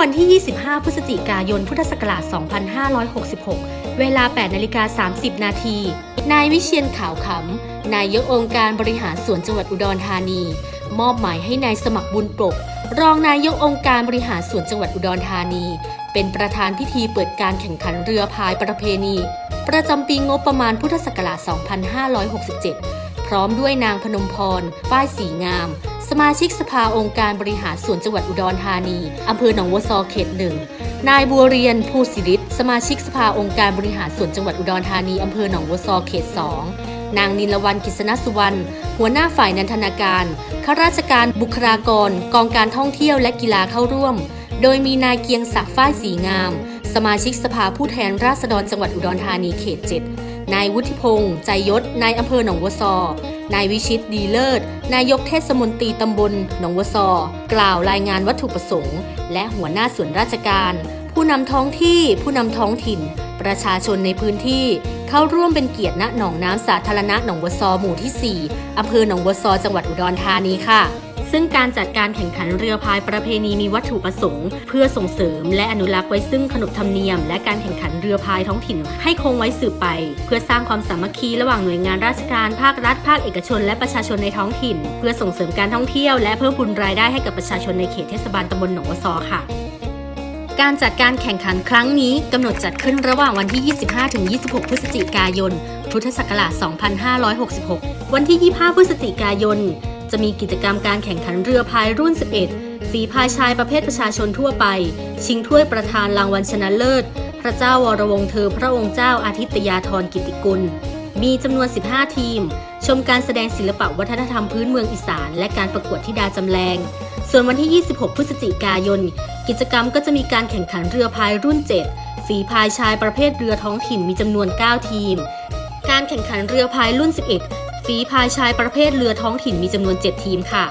วันที่ 25 พฤศจิกายน พุทธศักราช 2566 เวลา 8 นาฬิกา 30 นาที นายวิเชียนขาวขำ นายกองค์การบริหารส่วนจังหวัดอุดรธานี มอบหมายให้นายสมัครบุญปก รองนายกองค์การบริหารส่วนจังหวัดอุดรธานี เป็นประธานพิธีเปิดการแข่งขันเรือพายประเพณี ประจำปีงบประมาณพุทธศักราช 2567 พร้อมด้วยนางพนมพร ฝ้ายสีงาม สมาชิกสภาองค์การบริหารส่วนจังหวัดอุดรธานี อำเภอหนองวัวซอเขตหนึ่ง นายบัวเรียนภูสิริศสมาชิกสภาองค์การบริหารส่วนจังหวัดอุดรธานี อำเภอหนองวัวซอเขตสองนางนิลวันกิษณสุวรรณ หัวหน้าฝ่ายนันทนาการ ข้าราชการ บุคลากร กองการท่องเที่ยวและกีฬาเข้าร่วม โดยมีนายเกียงศักดิ์ฝ้ายสีงาม สมาชิกสภาผู้แทนราษฎรจังหวัดอุดรธานีเขต 7 นายวุฒิพงษ์ใจยศ นายอำเภอหนองวัวซอ นายวิชิตดีเลิศ นายกเทศมนตรีตำบลหนองวัวซอ กล่าวรายงานวัตถุประสงค์ และหัวหน้าส่วนราชการ ผู้นำท้องที่ ผู้นำท้องถิ่น ประชาชนในพื้นที่ เข้าร่วมเป็นเกียรติณหนองน้ำสาธารณะหนองวัวซอหมู่ที่ 4อำเภอหนองวัวซอจังหวัดอุดรธานีค่ะ ซึ่งการจัดการแข่งขันเรือพายประเพณีมีวัตถุประสงค์ เพื่อส่งเสริมและอนุรักษ์ไว้ซึ่งขนบธรรมเนียม และการแข่งขันเรือพายท้องถิ่น ให้คงไว้สืบไป เพื่อสร้างความสามัคคีระหว่างหน่วยงานราชการภาครัฐ ภาคเอกชน และประชาชนในท้องถิ่น เพื่อส่งเสริมการท่องเที่ยวและเพิ่มพูนรายได้ให้กับประชาชนในเขตเทศบาลตำบลหนองวซอค่ะการจัดการแข่งขันครั้งนี้กำหนดจัดขึ้นระหว่างวันที่ 25-26 พฤศจิกายน พุทธศักราช 2566 วันที่ 25 พฤศจิกายน จะมีกิจกรรมการแข่งขันเรือพายรุ่น 11 ฝีพายชายประเภทประชาชนทั่วไป ชิงถ้วยประธานรางวัลชนะเลิศ พระเจ้าวรวงเธอพระองค์เจ้าอาทิตยาธรกิติกุล มีจำนวน 15 ทีม ชมการแสดงศิลปะวัฒนธรรมพื้นเมืองอีสาน และการประกวดธิดาจำแรง ส่วนวันที่ 26 พฤศจิกายน กิจกรรมก็จะมีการแข่งขันเรือพายรุ่น 7 ฝีพายชายประเภทเรือท้องถิ่นมีจำนวน 9 ทีม การแข่งขันเรือพายรุ่น 11 ฝีพายชายประเภทเรือท้องถิ่นมีจำนวน 7 ทีมค่ะ